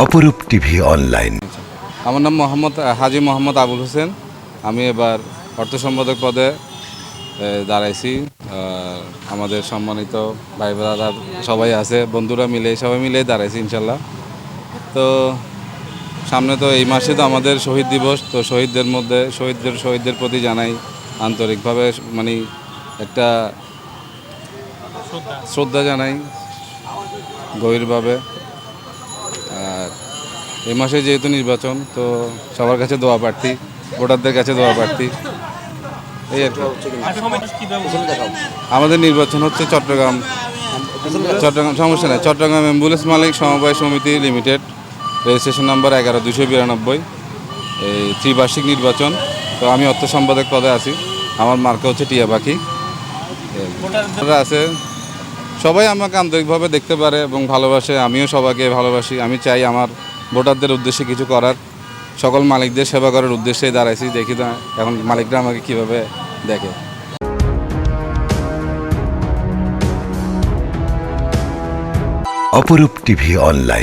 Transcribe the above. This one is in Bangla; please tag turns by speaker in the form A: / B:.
A: অপরূপ টিভি অনলাইন।
B: আমার নাম মোহাম্মদ হাজি মোহাম্মদ আবুল হোসেন। আমি এবার অর্থ সম্পাদক পদে দাঁড়াইছি। আমাদের সম্মানিত ভাই দাদা সবাই আছে, বন্ধুরা মিলে, সবাই মিলে দাঁড়াইছি, ইনশাল্লাহ। তো সামনে তো এই মাসে তো আমাদের শহীদ দিবস, তো শহীদদের মধ্যে, শহীদদের শহীদদের প্রতি জানাই আন্তরিকভাবে মানে একটা শ্রদ্ধা জানাই, গভীরভাবে। এই মাসে যেহেতু নির্বাচন, তো সবার কাছে দোয়া প্রার্থী, ভোটারদের কাছে দোয়া প্রার্থী। এই আর। আমাদের নির্বাচন হচ্ছে চট্টগ্রাম। চট্টগ্রাম, সমস্যা নেই। চট্টগ্রাম অ্যাম্বুলেন্স মালিক সমবায় সমিতি লিমিটেড, রেজিস্ট্রেশন নাম্বার এগারো দুশো বিরানব্বই। এই ত্রিবার্ষিক নির্বাচন, তো আমি অর্থ সম্পাদক পদে আছি। আমার মার্কা হচ্ছে টিয়া পাখি। আছে। সবাই আমাকে আন্তরিকভাবে দেখতে পারে এবং ভালোবাসে। আমিও সবাইকে ভালোবাসি। আমি চাই আমার ভোটারদের উদ্দেশ্যে কিছু করার, সকল মালিকদের সেবা করার উদ্দেশ্যে দাঁড়াইছি, দেখি না এখন মালিকরা আমাকে কীভাবে দেখে।
A: অপরূপ টিভি অনলাইন।